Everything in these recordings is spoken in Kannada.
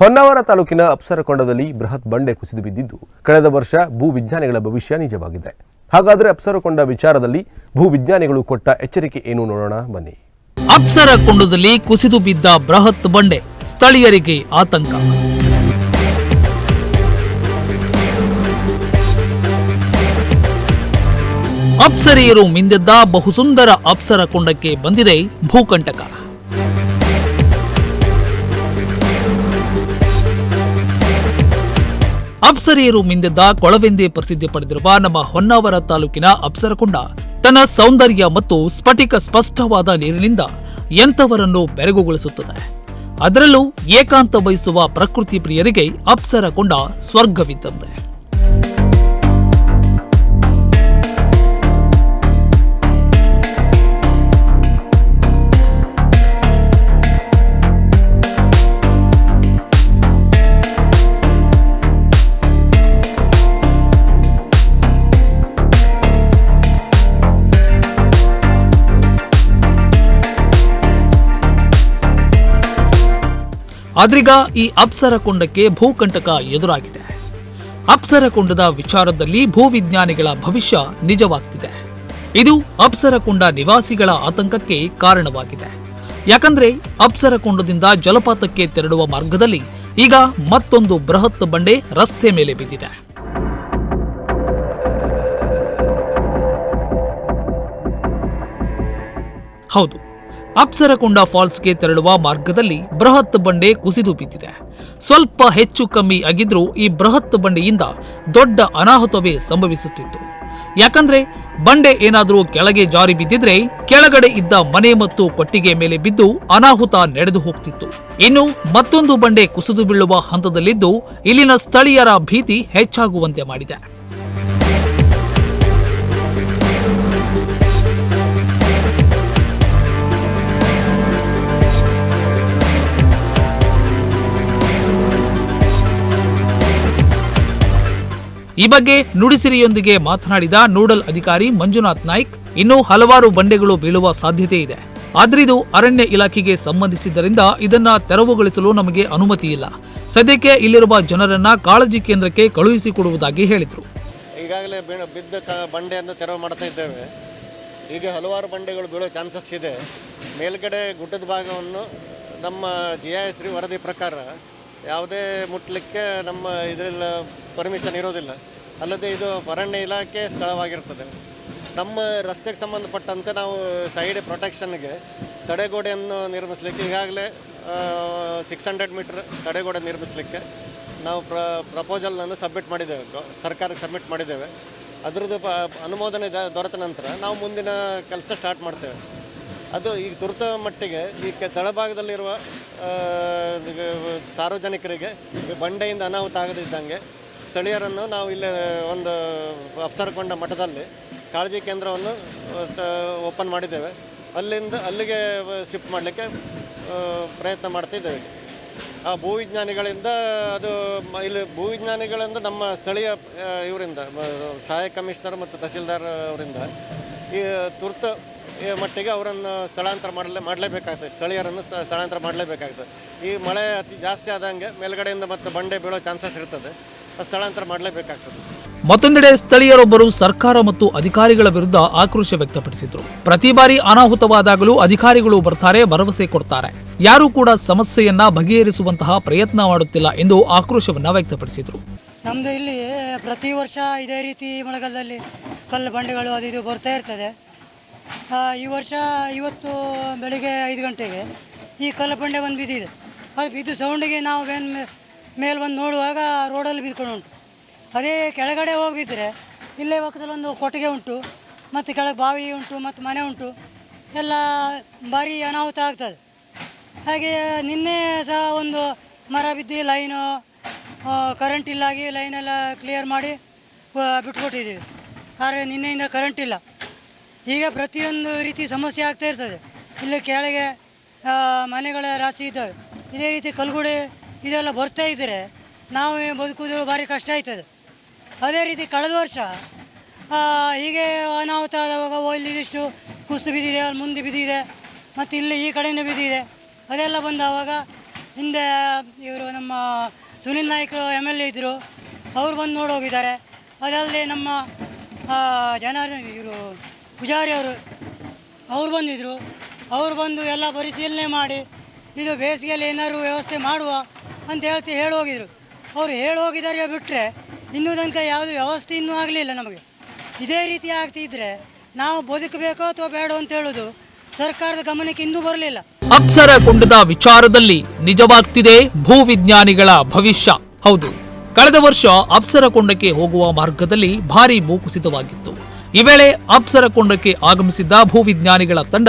ಹೊನ್ನಾವರ ತಾಲೂಕಿನ ಅಪ್ಸರಕೊಂಡದಲ್ಲಿ ಬೃಹತ್ ಬಂಡೆ ಕುಸಿದು ಬಿದ್ದಿದ್ದು, ಕಳೆದ ವರ್ಷ ಭೂ ವಿಜ್ಞಾನಿಗಳ ಭವಿಷ್ಯ ನಿಜವಾಗಿದೆ. ಹಾಗಾದರೆ ಅಪ್ಸರಕೊಂಡ ವಿಚಾರದಲ್ಲಿ ಭೂ ವಿಜ್ಞಾನಿಗಳು ಕೊಟ್ಟ ಎಚ್ಚರಿಕೆ ಏನು ನೋಡೋಣ, ಬನ್ನಿ. ಅಪ್ಸರಕೊಂಡದಲ್ಲಿ ಕುಸಿದು ಬಿದ್ದ ಬೃಹತ್ ಬಂಡೆ, ಸ್ಥಳೀಯರಿಗೆ ಆತಂಕ. ಅಪ್ಸರೆಯರು ಮಿಂದೆದ್ದ ಬಹುಸುಂದರ ಅಪ್ಸರ ಕೊಂಡಕ್ಕೆ ಬಂದಿದೆ ಭೂಕಂಟಕ. ಅಪ್ಸರೆಯರು ಮಿಂದೆದ್ದ ಕೊಳವೆಂದೇ ಪ್ರಸಿದ್ಧಿ ಪಡೆದಿರುವ ನಮ್ಮ ಹೊನ್ನಾವರ ತಾಲೂಕಿನ ಅಪ್ಸರಕೊಂಡ. ತನ್ನ ಸೌಂದರ್ಯ ಮತ್ತು ಸ್ಫಟಿಕ ಸ್ಪಷ್ಟವಾದ ನೀರಿನಿಂದ ಎಂಥವರನ್ನು ಬೆರಗುಗೊಳಿಸುತ್ತದೆ. ಅದರಲ್ಲೂ ಏಕಾಂತ ಬಯಸುವ ಪ್ರಕೃತಿ ಪ್ರಿಯರಿಗೆ ಅಪ್ಸರಕೊಂಡ ಸ್ವರ್ಗವಿದ್ದಂತೆ. ಆದ್ರೀಗ ಈ ಅಪ್ಸರ ಕೊಂಡಕ್ಕೆ ಭೂಕಂಟಕ ಎದುರಾಗಿದೆ. ಅಪ್ಸರ ಕೊಂಡದ ವಿಚಾರದಲ್ಲಿ ಭೂವಿಜ್ಞಾನಿಗಳ ಭವಿಷ್ಯ ನಿಜವಾಗ್ತಿದೆ. ಇದು ಅಪ್ಸರ ಕೊಂಡ ನಿವಾಸಿಗಳ ಆತಂಕಕ್ಕೆ ಕಾರಣವಾಗಿದೆ. ಯಾಕಂದ್ರೆ ಅಪ್ಸರ ಕೊಂಡದಿಂದ ಜಲಪಾತಕ್ಕೆ ತೆರಳುವ ಮಾರ್ಗದಲ್ಲಿ ಈಗ ಮತ್ತೊಂದು ಬೃಹತ್ ಬಂಡೆ ರಸ್ತೆ ಮೇಲೆ ಬಿದ್ದಿದೆ. ಹೌದು. ಅಪ್ಸರಕೊಂಡ ಫಾಲ್ಸ್ಗೆ ತೆರಳುವ ಮಾರ್ಗದಲ್ಲಿ ಬೃಹತ್ ಬಂಡೆ ಕುಸಿದು ಬಿದ್ದಿದೆ ಸ್ವಲ್ಪ ಹೆಚ್ಚು ಕಮ್ಮಿ ಆಗಿದ್ರೂ ಈ ಬೃಹತ್ ಬಂಡೆಯಿಂದ ದೊಡ್ಡ ಅನಾಹುತವೇ ಸಂಭವಿಸುತ್ತಿತ್ತು. ಯಾಕಂದ್ರೆ ಬಂಡೆ ಏನಾದರೂ ಕೆಳಗೆ ಜಾರಿ ಬಿದ್ದಿದ್ರೆ ಕೆಳಗಡೆ ಇದ್ದ ಮನೆ ಮತ್ತು ಕೊಟ್ಟಿಗೆ ಮೇಲೆ ಬಿದ್ದು ಅನಾಹುತ ನಡೆದು ಹೋಗ್ತಿತ್ತು. ಇನ್ನು ಮತ್ತೊಂದು ಬಂಡೆ ಕುಸಿದು ಬೀಳುವ ಹಂತದಲ್ಲಿದ್ದು ಇಲ್ಲಿನ ಸ್ಥಳೀಯರ ಭೀತಿ ಹೆಚ್ಚಾಗುವಂತೆ ಮಾಡಿದೆ. ಈ ಬಗ್ಗೆ ನುಡಿಸಿರಿಯೊಂದಿಗೆ ಮಾತನಾಡಿದ ನೋಡಲ್ ಅಧಿಕಾರಿ ಮಂಜುನಾಥ್ ನಾಯ್ಕ್, ಇನ್ನೂ ಹಲವಾರು ಬಂಡೆಗಳು ಬೀಳುವ ಸಾಧ್ಯತೆ ಇದೆ. ಆದ್ರಿದು ಅರಣ್ಯ ಇಲಾಖೆಗೆ ಸಂಬಂಧಿಸಿದ್ದರಿಂದ ಇದನ್ನ ತೆರವುಗೊಳಿಸಲು ನಮಗೆ ಅನುಮತಿ ಇಲ್ಲ. ಸದ್ಯಕ್ಕೆ ಇಲ್ಲಿರುವ ಜನರನ್ನ ಕಾಳಜಿ ಕೇಂದ್ರಕ್ಕೆ ಕಳುಹಿಸಿಕೊಡುವುದಾಗಿ ಹೇಳಿದರು. ಈಗಾಗಲೇ ಬಿದ್ದ ಬಂಡೆಯನ್ನು ತೆರವು ಮಾಡ್ತಾ ಇದ್ದೇವೆ. ಈಗ ಹಲವಾರು ಬಂಡೆಗಳು ಬೀಳೋ ಚಾನ್ಸಸ್ ಇದೆ. ಮೇಲ್ಗಡೆ ಗುಡ್ಡದ ಭಾಗವನ್ನು ನಮ್ಮ ಜಿ ಎಸ್ ವರದಿ ಪ್ರಕಾರ ಯಾವುದೇ ಮುಟ್ಲಿಕ್ಕೆ ನಮ್ಮ ಇದರಲ್ಲಿ ಪರ್ಮಿಷನ್ ಇರೋದಿಲ್ಲ. ಅಲ್ಲದೆ ಇದು ಅರಣ್ಯ ಇಲಾಖೆ ಸ್ಥಳವಾಗಿರ್ತದೆ. ನಮ್ಮ ರಸ್ತೆಗೆ ಸಂಬಂಧಪಟ್ಟಂತೆ ನಾವು ಸೈಡ್ ಪ್ರೊಟೆಕ್ಷನ್ಗೆ ತಡೆಗೋಡೆಯನ್ನು ನಿರ್ಮಿಸಲಿಕ್ಕೆ ಈಗಾಗಲೇ ಸಿಕ್ಸ್ ಹಂಡ್ರೆಡ್ ಮೀಟ್ರ್ ತಡೆಗೋಡೆ ನಿರ್ಮಿಸಲಿಕ್ಕೆ ನಾವು ಪ್ರ ಪ್ರಪೋಸಲ್ನನ್ನು ಸಬ್ಮಿಟ್ ಮಾಡಿದ್ದೇವೆ. ಸರ್ಕಾರಕ್ಕೆ ಸಬ್ಮಿಟ್ ಮಾಡಿದ್ದೇವೆ. ಅದರದ್ದು ಅನುಮೋದನೆ ದೊರೆತ ನಂತರ ನಾವು ಮುಂದಿನ ಕೆಲಸ ಸ್ಟಾರ್ಟ್ ಮಾಡ್ತೇವೆ. ಅದು ಈಗ ತುರ್ತ ಮಟ್ಟಿಗೆ ಈ ಕೆ ತಳಭಾಗದಲ್ಲಿರುವ ಸಾರ್ವಜನಿಕರಿಗೆ ಬಂಡೆಯಿಂದ ಅನಾಹುತ ಆಗದಿದ್ದಂಗೆ ಸ್ಥಳೀಯರನ್ನು ನಾವು ಇಲ್ಲಿ ಒಂದು ಅಪ್ಸರಕೊಂಡ ಮಠದಲ್ಲಿ ಕಾಳಜಿ ಕೇಂದ್ರವನ್ನು ಓಪನ್ ಮಾಡಿದ್ದೇವೆ. ಅಲ್ಲಿಂದ, ಅಲ್ಲಿಗೆ ಶಿಫ್ಟ್ ಮಾಡಲಿಕ್ಕೆ ಪ್ರಯತ್ನ ಮಾಡ್ತಿದ್ದೇವೆ ಆ ಭೂವಿಜ್ಞಾನಿಗಳಿಂದ ಅದು ಇಲ್ಲಿ ಭೂವಿಜ್ಞಾನಿಗಳಿಂದ ನಮ್ಮ ಸ್ಥಳೀಯ ಇವರಿಂದ ಸಹಾಯಕ ಕಮಿಷನರ್ ಮತ್ತು ತಹಸೀಲ್ದಾರ್ ಅವರಿಂದ ಈ ತುರ್ತು ಮಟ್ಟಿಗೆ ಅವರನ್ನು ಸ್ಥಳಾಂತರ ಮಾಡಲೇ ಮಾಡಲೇಬೇಕಾಗ್ತದೆ. ಸ್ಥಳೀಯರನ್ನು ಸ್ಥ- ಸ್ಥಳಾಂತರ ಮಾಡಲೇಬೇಕಾಗ್ತದೆ. ಈ ಮಳೆ ಅತಿ ಜಾಸ್ತಿ ಆದಂಗೆ ಮೇಲ್ಗಡೆಯಿಂದ ಮತ್ತೆ ಬಂಡೆ ಬೀಳೋ ಚಾನ್ಸಸ್ ಇರ್ತದೆ. ಸ್ಥಳಾಂತರ ಮಾಡಲೇಬೇಕಾಗ್ತದೆ. ಮತ್ತೊಂದೆಡೆ ಸ್ಥಳೀಯರೊಬ್ಬರು ಸರ್ಕಾರ ಮತ್ತು ಅಧಿಕಾರಿಗಳ ವಿರುದ್ಧ ಆಕ್ರೋಶ ವ್ಯಕ್ತಪಡಿಸಿದ್ರು. ಪ್ರತಿ ಬಾರಿ ಅನಾಹುತವಾದಾಗಲೂ ಅಧಿಕಾರಿಗಳು ಬರ್ತಾರೆ ಭರವಸೆ ಕೊಡ್ತಾರೆ. ಯಾರೂ ಕೂಡ ಸಮಸ್ಯೆಯನ್ನ ಬಗೆಹರಿಸುವಂತಹ ಪ್ರಯತ್ನ ಮಾಡುತ್ತಿಲ್ಲ ಎಂದು ಆಕ್ರೋಶವನ್ನ ವ್ಯಕ್ತಪಡಿಸಿದ್ರು. ನಮ್ದು ಇಲ್ಲಿ ಪ್ರತಿ ವರ್ಷ ಇದೇ ರೀತಿ ಮಳೆಗಾಲದಲ್ಲಿ ಕಲ್ಲು ಬಂಡೆಗಳು ಅದು ಇದು ಬರ್ತಾ ಇರ್ತದೆ. ಈ ವರ್ಷ ಇವತ್ತು ಬೆಳಿಗ್ಗೆ ಐದು ಗಂಟೆಗೆ ಈ ಕಲ್ಲಪಂಡೆ ಒಂದು ಬಿದ್ದಿದೆ. ಅದು ಬಿದ್ದು ಸೌಂಡಿಗೆ ನಾವು ಏನು ಮೇಲೆ ಬಂದು ನೋಡುವಾಗ ರೋಡಲ್ಲಿ ಬಿದ್ಕೊಂಡು ಉಂಟು. ಅದೇ ಕೆಳಗಡೆ ಹೋಗಿ ಬಿದ್ದರೆ ಇಲ್ಲೇ ಪಕ್ಕದಲ್ಲಿ ಒಂದು ಕೊಟ್ಟಿಗೆ ಉಂಟು, ಮತ್ತು ಕೆಳಗೆ ಬಾವಿ ಉಂಟು, ಮತ್ತು ಮನೆ ಉಂಟು. ಎಲ್ಲ ಭಾರಿ ಅನಾಹುತ ಆಗ್ತದೆ. ಹಾಗೆ ನಿನ್ನೆ ಸಹ ಒಂದು ಮರ ಬಿದ್ದು ಲೈನು ಕರೆಂಟ್ ಇಲ್ಲಾಗಿ ಲೈನೆಲ್ಲ ಕ್ಲಿಯರ್ ಮಾಡಿ ಬಿಟ್ಕೊಟ್ಟಿದ್ದೀವಿ. ಆದರೆ ನಿನ್ನೆಯಿಂದ ಕರೆಂಟ್ ಇಲ್ಲ. ಈಗ ಪ್ರತಿಯೊಂದು ರೀತಿ ಸಮಸ್ಯೆ ಆಗ್ತಾ ಇರ್ತದೆ. ಇಲ್ಲಿ ಕೆಳಗೆ ಮನೆಗಳ ರಾಶಿ ಇದ್ದಾವೆ. ಇದೇ ರೀತಿ ಕಲ್ಗುಡಿ ಇದೆಲ್ಲ ಬರ್ತಾ ಇದ್ದರೆ ನಾವು ಬದುಕುವುದು ಭಾರಿ ಕಷ್ಟ ಆಯ್ತದೆ. ಅದೇ ರೀತಿ ಕಳೆದ ವರ್ಷ ಹೀಗೆ ಅನಾಹುತ ಆದವಾಗ ಇಲ್ಲಿ ಇದಿಷ್ಟು ಕುಸ್ತು ಬಿದ್ದಿದೆ, ಅಲ್ಲಿ ಮುಂದೆ ಬಿದ್ದಿದೆ, ಮತ್ತು ಇಲ್ಲಿ ಈ ಕಡೆಯಿಂದ ಬಿದ್ದಿದೆ. ಅದೆಲ್ಲ ಬಂದಾವಾಗ ಹಿಂದೆ ಇವರು ನಮ್ಮ ಸುನಿಲ್ ನಾಯ್ಕರು ಎಂ ಎಲ್ ಎ ಇದ್ದರು ಅವ್ರು ಬಂದು ನೋಡೋಗಿದ್ದಾರೆ. ಅದಲ್ಲದೆ ನಮ್ಮ ಜನಾರ್ದನ್ ಇವರು ಪೂಜಾರಿ ಅವರು ಅವ್ರು ಬಂದಿದ್ದರು ಅವ್ರು ಬಂದು ಎಲ್ಲ ಪರಿಶೀಲನೆ ಮಾಡಿ, ಇದು ಬೇಸಿಗೆಯಲ್ಲಿ ಏನಾದ್ರು ವ್ಯವಸ್ಥೆ ಮಾಡುವ ಅಂತ ಹೇಳ್ತಿ ಹೇಳಿ ಹೋಗಿದ್ರು. ಅವ್ರು ಹೇಳಿ ಹೋಗಿದ್ದಾರೆ ಬಿಟ್ಟರೆ ಇನ್ನೂ ತನಕ ಯಾವುದು ವ್ಯವಸ್ಥೆ ಇನ್ನೂ ಆಗಲಿಲ್ಲ ನಮಗೆ. ಇದೇ ರೀತಿ ಆಗ್ತಿದ್ರೆ ನಾವು ಬದುಕಬೇಕೋ ಅಥವಾ ಬೇಡ ಅಂತ ಹೇಳೋದು ಸರ್ಕಾರದ ಗಮನಕ್ಕೆ ಇನ್ನೂ ಬರಲಿಲ್ಲ. ಅಪ್ಸರ ಕುಂಡದ ವಿಚಾರದಲ್ಲಿ ನಿಜವಾಗ್ತಿದೆ ಭೂ ವಿಜ್ಞಾನಿಗಳ ಭವಿಷ್ಯ. ಹೌದು, ಕಳೆದ ವರ್ಷ ಅಪ್ಸರ ಕುಂಡಕ್ಕೆ ಹೋಗುವ ಮಾರ್ಗದಲ್ಲಿ ಭಾರಿ ಭೂಕುಸಿತವಾಗಿತ್ತು ಈ ವೇಳೆ ಅಪ್ಸರ ಕೊಂಡಕ್ಕೆ ಆಗಮಿಸಿದ್ದ ಭೂವಿಜ್ಞಾನಿಗಳ ತಂಡ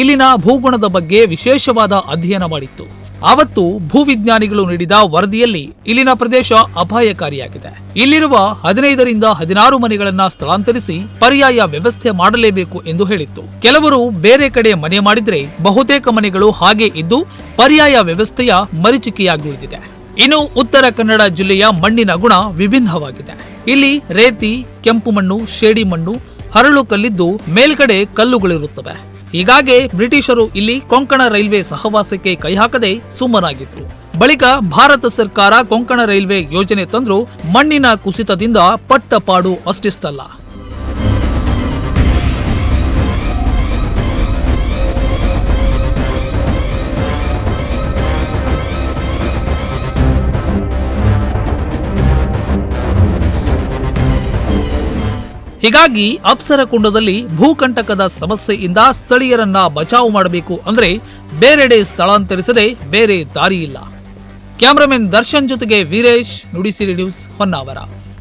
ಇಲ್ಲಿನ ಭೂಗುಣದ ಬಗ್ಗೆ ವಿಶೇಷವಾದ ಅಧ್ಯಯನ ಮಾಡಿತ್ತು. ಆವತ್ತು ಭೂವಿಜ್ಞಾನಿಗಳು ನೀಡಿದ ವರದಿಯಲ್ಲಿ ಇಲ್ಲಿನ ಪ್ರದೇಶ ಅಪಾಯಕಾರಿಯಾಗಿದೆ. ಇಲ್ಲಿರುವ ಹದಿನೈದರಿಂದ ಹದಿನಾರು ಮನೆಗಳನ್ನ ಸ್ಥಳಾಂತರಿಸಿ ಪರ್ಯಾಯ ವ್ಯವಸ್ಥೆ ಮಾಡಲೇಬೇಕು ಎಂದು ಹೇಳಿತ್ತು. ಕೆಲವರು ಬೇರೆ ಕಡೆ ಮನೆ ಮಾಡಿದ್ರೆ ಬಹುತೇಕ ಮನೆಗಳು ಹಾಗೆ ಇದ್ದು ಪರ್ಯಾಯ ವ್ಯವಸ್ಥೆಯ ಮರಿಚಿಕೆಯಾಗುಳಿದಿದೆ ಇನ್ನು ಉತ್ತರ ಕನ್ನಡ ಜಿಲ್ಲೆಯ ಮಣ್ಣಿನ ಗುಣ ವಿಭಿನ್ನವಾಗಿದೆ. ಇಲ್ಲಿ ರೇತಿ, ಕೆಂಪು ಮಣ್ಣು, ಶೇಡಿ ಮಣ್ಣು, ಹರಳು ಕಲ್ಲಿದ್ದು ಮೇಲ್ಗಡೆ ಕಲ್ಲುಗಳಿರುತ್ತವೆ. ಹೀಗಾಗಿ ಬ್ರಿಟಿಷರು ಇಲ್ಲಿ ಕೊಂಕಣ ರೈಲ್ವೆ ಸಹವಾಸಕ್ಕೆ ಕೈ ಹಾಕದೆ ಸುಮ್ಮನಾಗಿದ್ರು. ಬಳಿಕ ಭಾರತ ಸರ್ಕಾರ ಕೊಂಕಣ ರೈಲ್ವೆ ಯೋಜನೆ ತಂದ್ರು ಮಣ್ಣಿನ ಕುಸಿತದಿಂದ ಪಟ್ಟಪಾಡು ಅಷ್ಟಿಷ್ಟಲ್ಲ. ಹೀಗಾಗಿ ಅಪ್ಸರ ಕುಂಡದಲ್ಲಿ ಭೂಕಂಟಕದ ಸಮಸ್ಯೆಯಿಂದ ಸ್ಥಳೀಯರನ್ನ ಬಚಾವು ಮಾಡಬೇಕು ಅಂದ್ರೆ ಬೇರೆಡೆ ಸ್ಥಳಾಂತರಿಸದೆ ಬೇರೆ ದಾರಿ ಇಲ್ಲ ಕ್ಯಾಮರಾಮನ್ ದರ್ಶನ್ ಜೊತೆಗೆ ವೀರೇಶ್, ನುಡಿಸಿರಿ ನ್ಯೂಸ್ ಹೊನ್ನಾವರ.